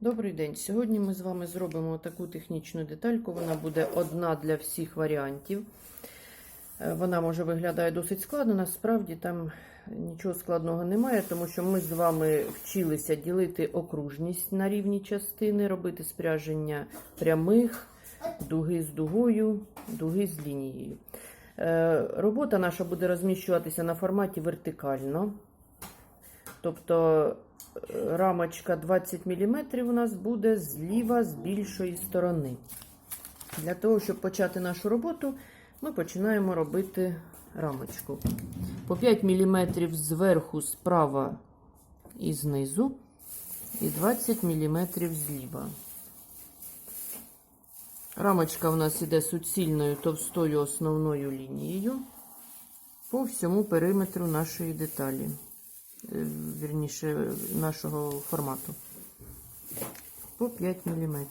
Добрий день. Сьогодні ми з вами зробимо таку технічну детальку. Вона буде одна для всіх варіантів. Е, Вона може виглядає досить складно. Насправді там нічого складного немає, тому що ми з вами вчилися ділити окружність на рівні частини, робити спряження прямих, дуги з дугою, дуги з лінією. Е, Робота наша буде розміщуватися на форматі вертикально. Тобто рамочка 20 мм у нас буде зліва з більшої сторони. Для того, щоб почати нашу роботу, ми починаємо робити рамочку. По 5 мм зверху справа і знизу, і 20 мм зліва. Рамочка у нас іде суцільною товстою основною лінією по всьому периметру нашої деталі, вірніше, нашого формату. По 5 мм.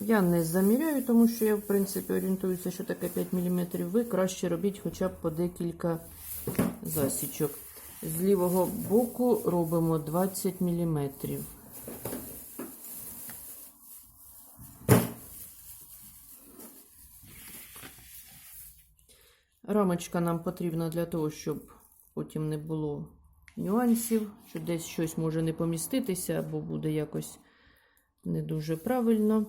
Я не заміряю, тому що я, в принципі, орієнтуюся, що таке 5 мм. Ви краще робіть хоча б по декілька засічок. З лівого боку робимо 20 мм. Рамочка нам потрібна для того, щоб потім не було нюансів, що десь щось може не поміститися, або буде якось не дуже правильно.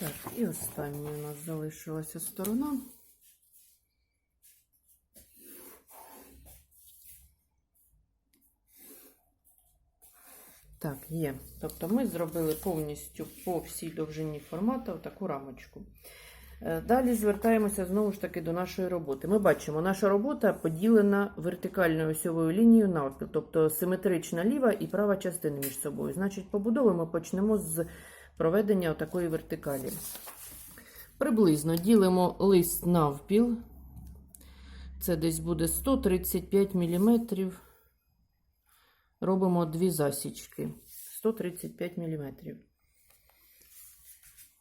Так, і остання у нас залишилася сторона. Так, є. Тобто ми зробили повністю по всій довжині формату таку рамочку. Е, Далі звертаємося знову ж таки до нашої роботи. Ми бачимо, наша робота поділена вертикальною осьовою лінією навпіл, тобто симетрична ліва і права частини між собою. Значить, побудови ми почнемо з проведення такої вертикалі. Приблизно ділимо лист навпіл. Це десь буде 135 мм. Робимо дві засічки 135 мм.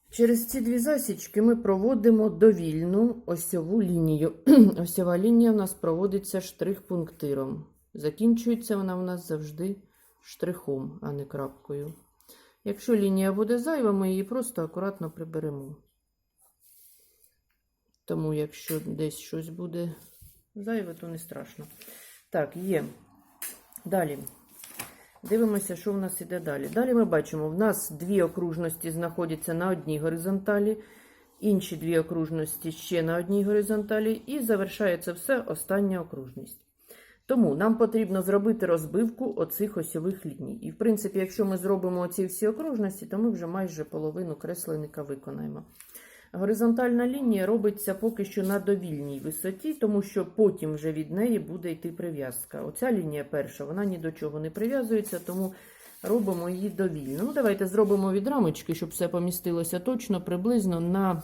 Через ці дві засічки ми проводимо довільну осьову лінію. Осьова лінія у нас проводиться штрих-пунктиром. Закінчується вона у нас завжди штрихом, а не крапкою. Якщо лінія буде зайва, ми її просто акуратно приберемо. Тому, якщо десь щось буде зайве, то не страшно. Так, є. Далі. Дивимося, що в нас іде далі. Далі ми бачимо, в нас дві окружності знаходяться на одній горизонталі, інші дві окружності ще на одній горизонталі, і завершається все остання окружність. Тому нам потрібно зробити розбивку оцих осьових ліній. І, в принципі, якщо ми зробимо оці всі окружності, то ми вже майже половину кресленника виконаємо. Горизонтальна лінія робиться поки що на довільній висоті, тому що потім вже від неї буде йти прив'язка. Оця лінія перша, вона ні до чого не прив'язується, тому робимо її довільно. Ну, давайте зробимо від рамочки, щоб все помістилося точно, приблизно на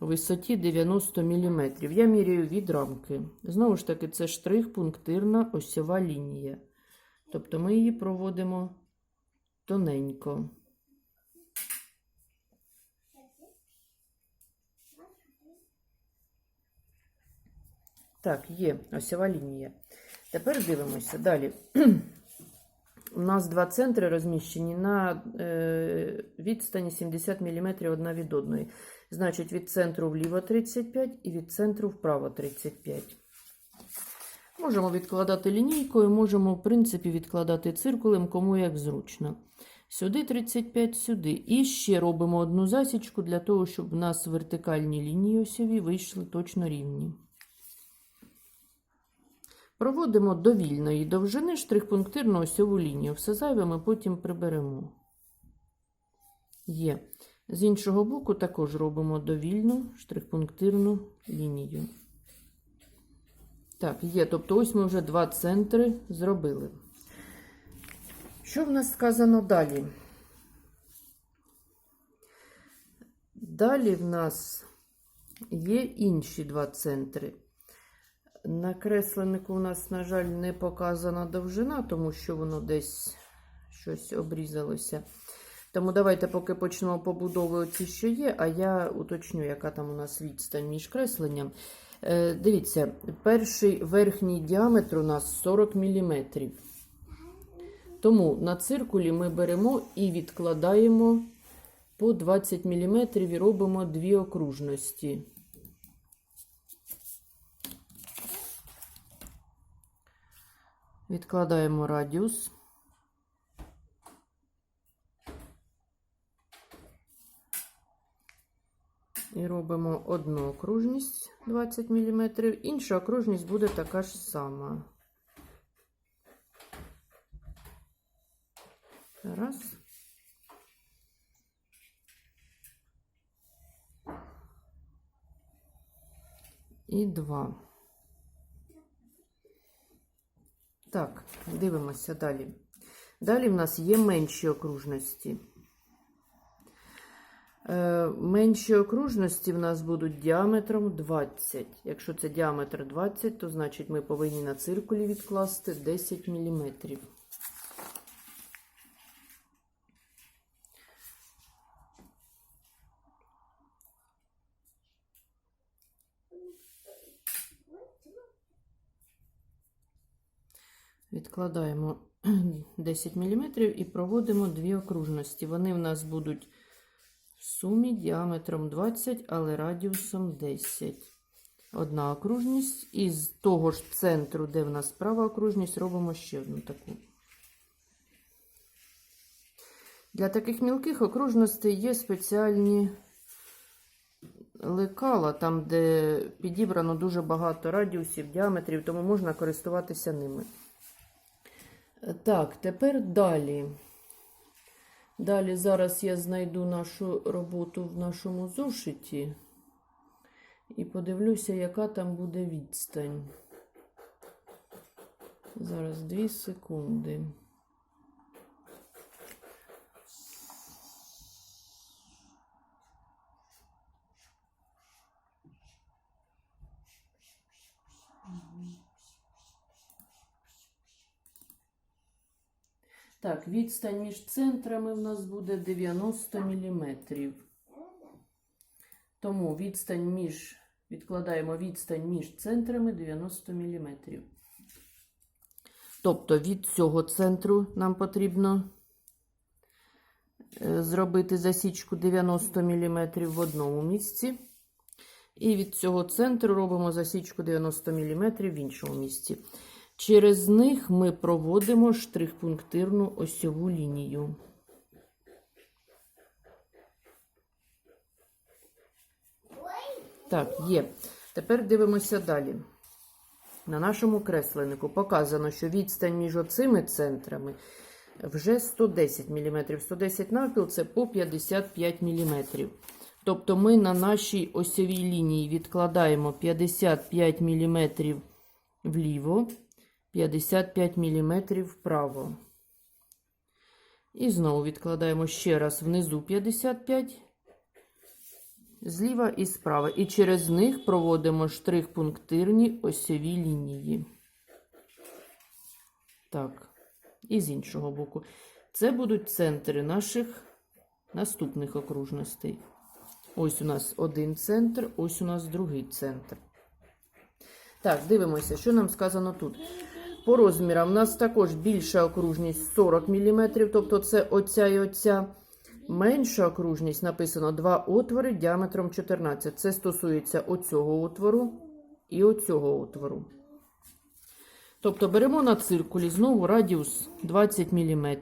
висоті 90 мм. Я міряю від рамки. Знову ж таки, це штрих, пунктирна осьова лінія. Тобто ми її проводимо тоненько. Так, є осьова лінія. Тепер дивимося далі. У нас два центри розміщені на е, відстані 70 мм одна від одної. Значить, від центру вліво 35 і від центру вправо 35. Можемо відкладати лінійкою, можемо, в принципі, відкладати циркулем, кому як зручно. Сюди 35, сюди. І ще робимо одну засічку для того, щоб у нас вертикальні лінії осьові вийшли точно рівні. Проводимо до вільної довжини штрих-пунктирну осьову лінію. Все зайве ми потім приберемо. Є. З іншого боку також робимо довільну штрих-пунктирну лінію. Так, є. Тобто, ось ми вже два центри зробили. Що в нас сказано далі? Далі в нас є інші два центри. На кресленнику у нас, на жаль, не показана довжина, тому що воно десь щось обрізалося. Тому давайте поки почнемо побудови оці, що є, а я уточню, яка там у нас відстань між кресленням. Е, дивіться, перший верхній діаметр у нас 40 мм. Тому на циркулі ми беремо і відкладаємо по 20 мм і робимо дві окружності. Відкладаємо радіус. І робимо одну окружність 20 мм, інша окружність буде така ж сама. Раз. І два. Так, дивимося далі. Далі в нас є менші окружності. Е, Менші окружності в нас будуть діаметром 20. Якщо це діаметр 20, то значить ми повинні на циркулі відкласти 10 мм. Відкладаємо 10 мм і проводимо дві окружності. Вони в нас будуть в сумі діаметром 20, але радіусом 10. Одна окружність. І з того ж центру, де в нас права окружність, робимо ще одну таку. Для таких мілких окружностей є спеціальні лекала, там, де підібрано дуже багато радіусів, діаметрів, тому можна користуватися ними. Так, тепер далі. Далі зараз я знайду нашу роботу в нашому зошиті і подивлюся, яка там буде відстань. Зараз 2 секунди. Так, відстань між центрами в нас буде 90 мм. Тому відстань між, відкладаємо відстань між центрами 90 мм. Тобто від цього центру нам потрібно е, зробити засічку 90 мм в одному місці. І від цього центру робимо засічку 90 мм в іншому місці. Через них ми проводимо штрих-пунктирну осьову лінію. Так, є. Тепер дивимося далі. На нашому кресленнику показано, що відстань між оцими центрами вже 110 мм. 110 навпіл це по 55 мм. Тобто ми на нашій осьовій лінії відкладаємо 55 мм вліво. 55 мм вправо. І знову відкладаємо ще раз внизу 55, зліва і справа. І через них проводимо штрих-пунктирні осьові лінії. Так, і з іншого боку. Це будуть центри наших наступних окружностей. Ось у нас один центр, ось у нас другий центр. Так, дивимося, що нам сказано тут. По розмірам у нас також більша окружність 40 мм, тобто це оця і оця. Менша окружність написано два отвори діаметром 14. Це стосується оцього отвору і оцього отвору. Тобто беремо на циркулі знову радіус 20 мм.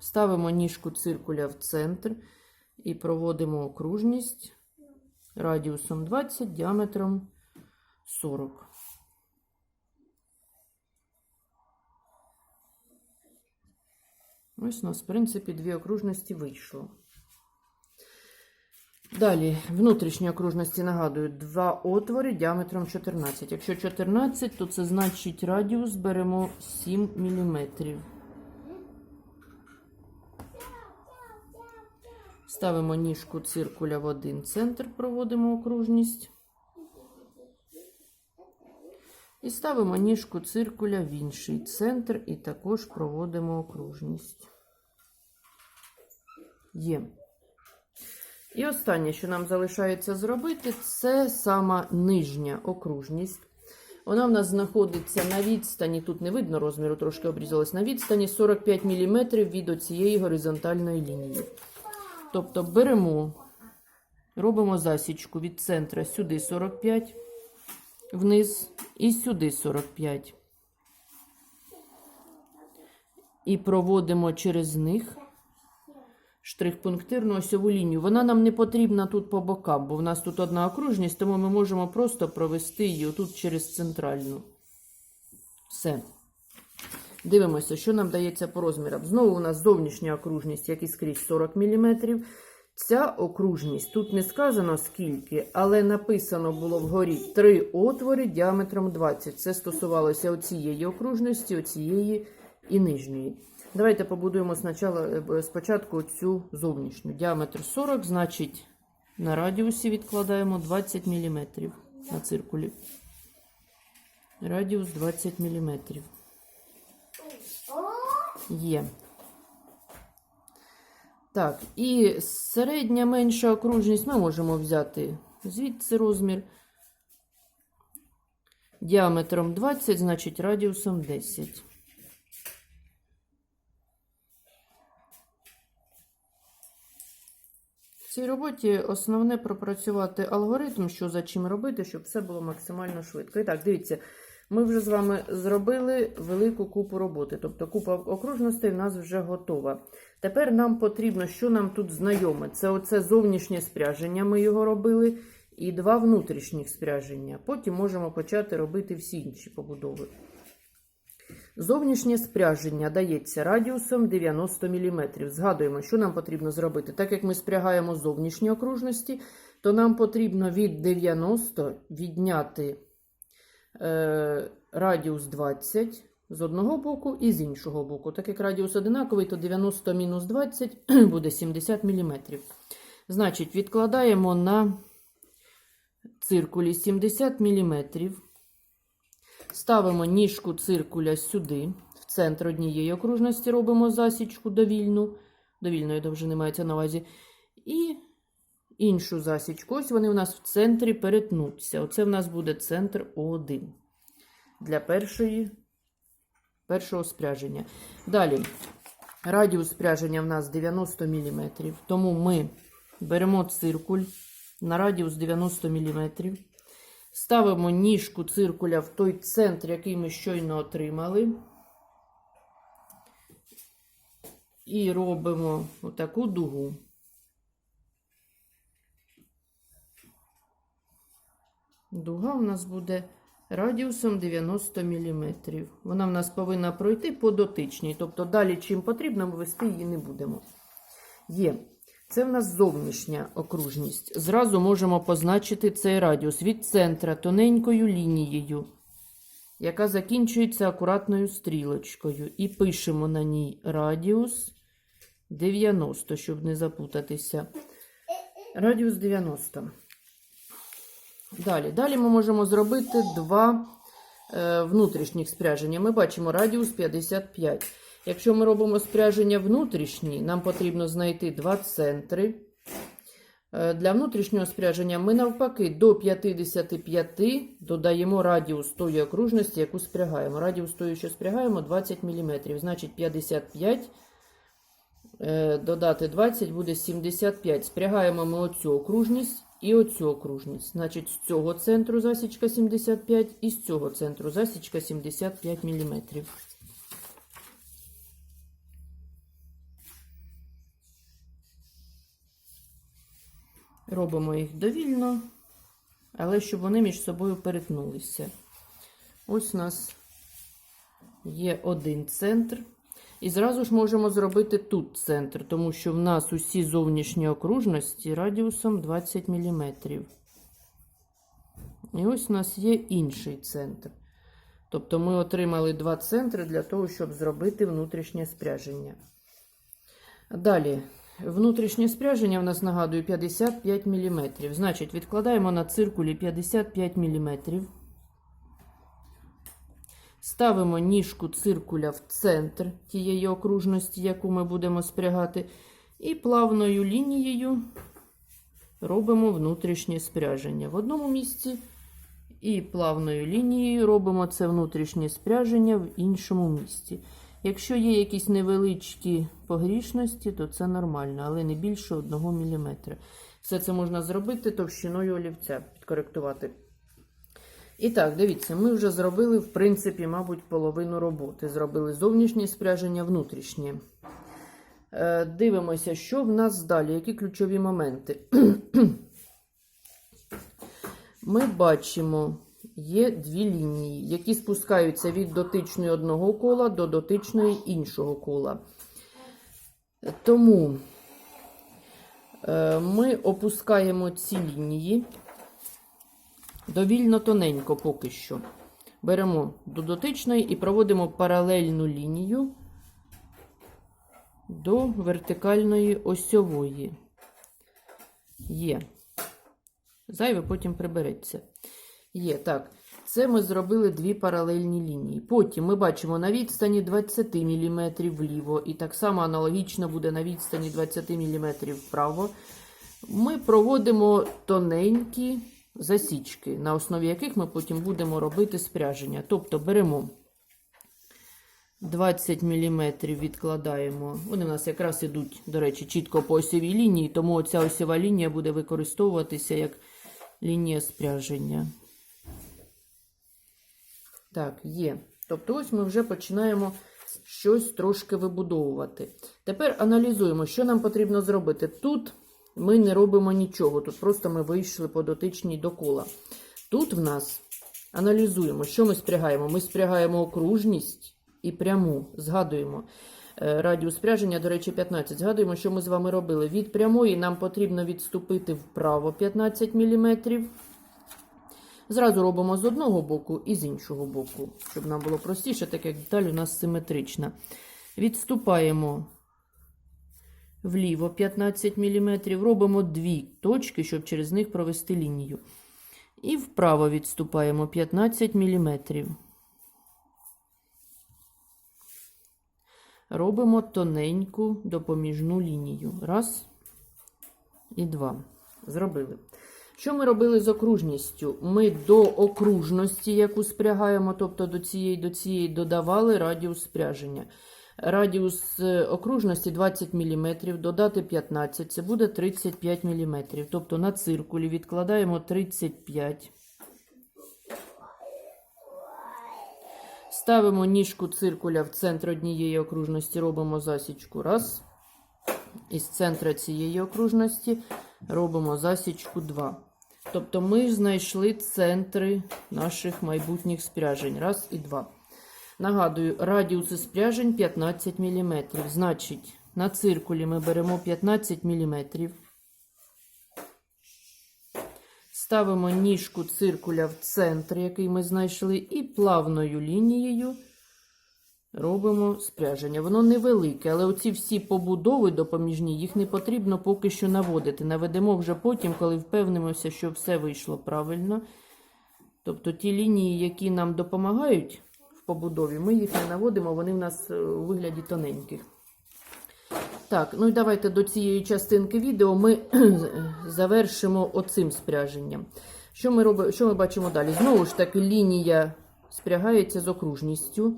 Ставимо ніжку циркуля в центр і проводимо окружність радіусом 20, діаметром 40. Ось у нас, в принципі, дві окружності вийшло. Далі, внутрішні окружності, нагадую, два отвори діаметром 14. Якщо 14, то це значить радіус беремо 7 мм. Ставимо ніжку циркуля в один центр, проводимо окружність. І ставимо ніжку циркуля в інший центр і також проводимо окружність. Є. І останнє, що нам залишається зробити, це сама нижня окружність. Вона в нас знаходиться на відстані, тут не видно розміру, трошки обрізалась, на відстані 45 мм від оцієї горизонтальної лінії. Тобто беремо, робимо засічку від центра сюди 45, вниз і сюди 45. І проводимо через них штрих-пунктирну осьову лінію. Вона нам не потрібна тут по бокам, бо в нас тут одна окружність, тому ми можемо просто провести її тут через центральну. Все. Дивимося, що нам дається по розмірам. Знову у нас зовнішня окружність, як і скрізь 40 мм. Ця окружність, тут не сказано скільки, але написано було вгорі три отвори діаметром 20. Це стосувалося оцієї окружності, оцієї і нижньої. Давайте побудуємо спочатку, е, цю зовнішню. Діаметр 40, значить, на радіусі відкладаємо 20 мм на циркулі. Радіус 20 мм. Є. Так, і середня менша окружність ми можемо взяти звідси розмір. Діаметром 20, значить радіусом 10. В цій роботі основне пропрацювати алгоритм, що за чим робити, щоб все було максимально швидко. І так, дивіться, ми вже з вами зробили велику купу роботи, тобто купа окружностей в нас вже готова. Тепер нам потрібно, що нам тут знайоме. Це оце зовнішнє спряження, ми його робили, і два внутрішніх спряження. Потім можемо почати робити всі інші побудови. Зовнішнє спряження дається радіусом 90 мм. Згадуємо, що нам потрібно зробити. Так як ми спрягаємо зовнішні окружності, то нам потрібно від 90 відняти е, радіус 20 з одного боку і з іншого боку. Так як радіус одинаковий, то 90 мінус 20 буде 70 мм. Значить, відкладаємо на циркулі 70 мм. Ставимо ніжку циркуля сюди, в центр однієї окружності робимо засічку довільну, довільної довжини мається на увазі. І іншу засічку. Ось вони у нас в центрі перетнуться. Оце в нас буде центр О1 для першої, першого спряження. Далі, радіус спряження в нас 90 мм, тому ми беремо циркуль на радіус 90 мм. Ставимо ніжку циркуля в той центр, який ми щойно отримали. І робимо отаку дугу. Дуга у нас буде радіусом 90 мм. Вона в нас повинна пройти по дотичній. Тобто, далі, чим потрібно, ми вести її не будемо. Є. Це в нас зовнішня окружність. Зразу можемо позначити цей радіус від центра тоненькою лінією, яка закінчується акуратною стрілочкою. І пишемо на ній радіус 90, щоб не запутатися. Радіус 90. Далі. Далі ми можемо зробити два е, внутрішніх спряження. Ми бачимо радіус 55. Якщо ми робимо спряження внутрішні, нам потрібно знайти два центри. Е, Для внутрішнього спряження ми навпаки до 55 додаємо радіус тої окружності, яку спрягаємо. Радіус тої, що спрягаємо, 20 мм. Значить 55 е, додати 20 буде 75. Спрягаємо ми оцю окружність і оцю окружність. Значить, з цього центру засічка 75 і з цього центру засічка 75 мм. Робимо їх довільно, але щоб вони між собою перетнулися. Ось у нас є один центр. І зразу ж можемо зробити тут центр, тому що в нас усі зовнішні окружності радіусом 20 мм. І ось у нас є інший центр. Тобто ми отримали два центри для того, щоб зробити внутрішнє спряження. Далі внутрішнє спряження в нас нагадую 55 мм. Значить, відкладаємо на циркулі 55 мм. Ставимо ніжку циркуля в центр тієї окружності, яку ми будемо спрягати, і плавною лінією робимо внутрішнє спряження в одному місці. І плавною лінією робимо це внутрішнє спряження в іншому місці. Якщо є якісь невеличкі погрішності, то це нормально, але не більше 1 мм. Все це можна зробити товщиною олівця, підкоректувати. І так, дивіться, ми вже зробили, в принципі, мабуть, половину роботи. Зробили зовнішнє спряження, внутрішнє. Е, Дивимося, що в нас далі, які ключові моменти. Ми бачимо, є дві лінії, які спускаються від дотичної одного кола до дотичної іншого кола. Тому е, ми опускаємо ці лінії довільно тоненько поки що. Беремо до дотичної і проводимо паралельну лінію до вертикальної осьової. Є. Зайве потім прибереться. Є, так. Це ми зробили дві паралельні лінії. Потім ми бачимо на відстані 20 мм вліво, і так само аналогічно буде на відстані 20 мм вправо. Ми проводимо тоненькі засічки, на основі яких ми потім будемо робити спряження. Тобто беремо 20 мм відкладаємо. Вони в нас якраз ідуть, до речі, чітко по осьовій лінії, тому оця осьова лінія буде використовуватися як лінія спряження. Так, є. Тобто, ось ми вже починаємо щось трошки вибудовувати. Тепер аналізуємо, що нам потрібно зробити. Тут ми не робимо нічого, тут просто ми вийшли по дотичній до кола. Тут в нас аналізуємо, що ми спрягаємо. Ми спрягаємо окружність і пряму. Згадуємо. Е, Радіус спряження, до речі, 15. Згадуємо, що ми з вами робили. Від прямої нам потрібно відступити вправо 15 мм. Зразу робимо з одного боку і з іншого боку, щоб нам було простіше, так як деталь у нас симетрична. Відступаємо вліво 15 мм, робимо дві точки, щоб через них провести лінію. І вправо відступаємо 15 мм. Робимо тоненьку допоміжну лінію. Раз і два. Зробили. Що ми робили з окружністю? Ми до окружності, яку спрягаємо, тобто до цієї до цієї додавали радіус спряження. Радіус е, окружності 20 мм, додати 15 це буде 35 мм. Тобто на циркулі відкладаємо 35 Ставимо ніжку циркуля в центр однієї окружності, робимо засічку раз. Із центра цієї окружності робимо засічку 2. Тобто ми знайшли центри наших майбутніх спряжень. Раз і два. Нагадую, радіуси спряжень 15 мм. Значить, на циркулі ми беремо 15 мм. Ставимо ніжку циркуля в центр, який ми знайшли, і плавною лінією робимо спряження. Воно невелике, але оці всі побудови допоміжні, їх не потрібно поки що наводити. Наведемо вже потім, коли впевнимося, що все вийшло правильно. Тобто ті лінії, які нам допомагають побудові, ми їх не наводимо, вони в нас е, у вигляді тоненьких. Так, ну і давайте до цієї частинки відео ми завершимо оцим спряженням. Що ми робимо, що ми бачимо далі? Знову ж таки, лінія спрягається з окружністю.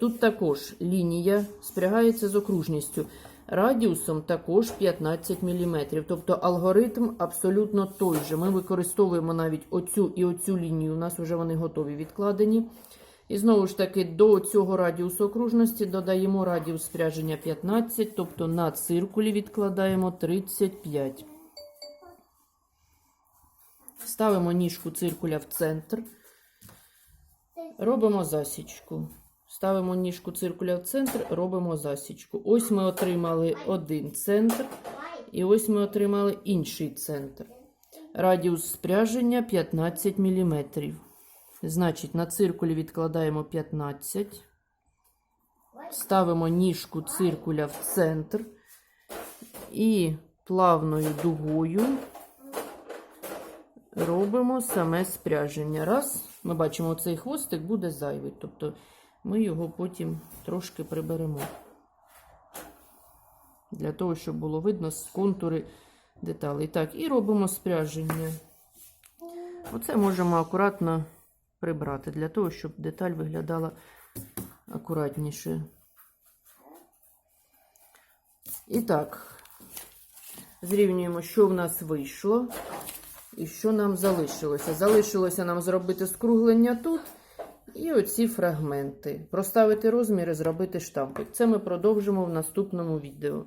Тут також лінія спрягається з окружністю. Радіусом також 15 мм. Тобто алгоритм абсолютно той же. Ми використовуємо навіть оцю і оцю лінію. У нас вже вони готові відкладені. І знову ж таки, до цього радіусу окружності додаємо радіус спряження 15, тобто на циркулі відкладаємо 35. Ставимо ніжку циркуля в центр. Робимо засічку. Ставимо ніжку циркуля в центр, робимо засічку. Ось ми отримали один центр, і ось ми отримали інший центр. Радіус спряження 15 мм. Значить, на циркулі відкладаємо 15. Ставимо ніжку циркуля в центр. і плавною дугою робимо саме спряження. Раз, ми бачимо, цей хвостик буде зайвий, тобто ми його потім трошки приберемо. Для того, щоб було видно з контури деталей. Так, і робимо спряження. Оце можемо акуратно прибрати, для того, щоб деталь виглядала акуратніше. І так, зрівнюємо, що в нас вийшло і що нам залишилося. Залишилося нам зробити скруглення тут і оці фрагменти. Проставити розміри, зробити штампик. Це ми продовжимо в наступному відео.